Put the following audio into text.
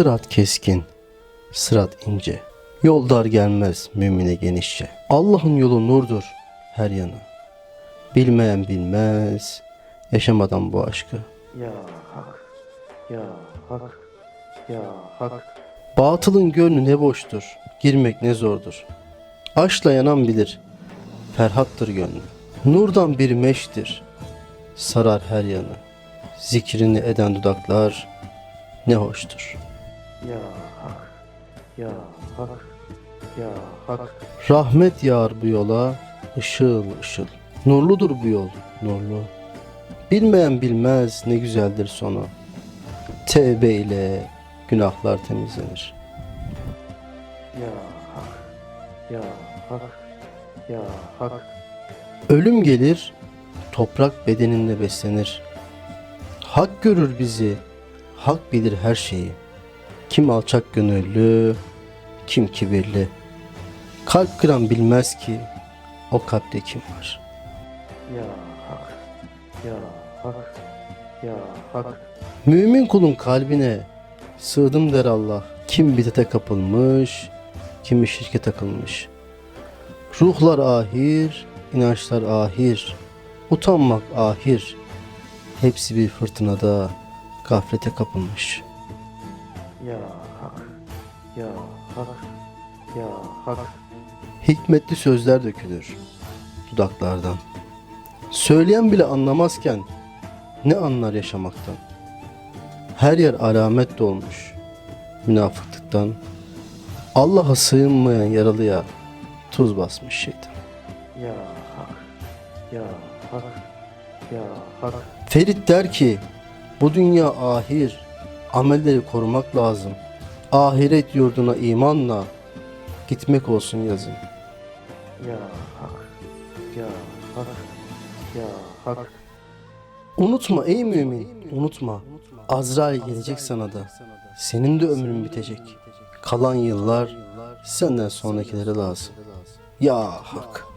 Sırat keskin, sırat ince. Yol dar gelmez mümine genişçe. Allah'ın yolu nurdur her yanı. Bilmeyen bilmez, yaşamadan bu aşkı. Ya hak, ya hak, ya hak. Batılın gönlü ne boştur, girmek ne zordur. Aşkla yanan bilir, ferhattır gönlü. Nurdan bir meştir, sarar her yanı. Zikrini eden dudaklar ne hoştur. Ya hak, ya hak, ya hak. Rahmet yağar bu yola, ışıl ışıl. Nurludur bu yol, nurlu. Bilmeyen bilmez ne güzeldir sonu. Tevbe ile günahlar temizlenir. Ya hak, ya hak, ya hak. Ölüm gelir, toprak bedeninde beslenir. Hak görür bizi, hak bilir her şeyi. Kim alçak gönüllü, kim kibirli. Kalp kıran bilmez ki o kalpte kim var. Ya hak, ya hak, ya hak. Mümin kulun kalbine sığdım der Allah. Kim bidete kapılmış, kimi şirke takılmış. Ruhlar ahir, inançlar ahir. Utanmak ahir. Hepsi bir fırtınada gaflete kapılmış. Ya hak, ya hak, ya hak. Hikmetli sözler dökülür dudaklardan. Söyleyen bile anlamazken ne anlar yaşamaktan? Her yer alamet dolmuş münafıklıktan. Allah'a sığınmayan yaralıya tuz basmış şeytan. Ya hak, ya hak, ya hak. Ferit der ki bu dünya ahir, amelleri korumak lazım. Ahiret yurduna imanla gitmek olsun yazın. Ya hak, ya hak, ya hak. Unutma ey mümin, unutma. Azrail gelecek sana da. Senin de ömrün bitecek. Kalan yıllar senden sonrakilere lazım. Ya hak.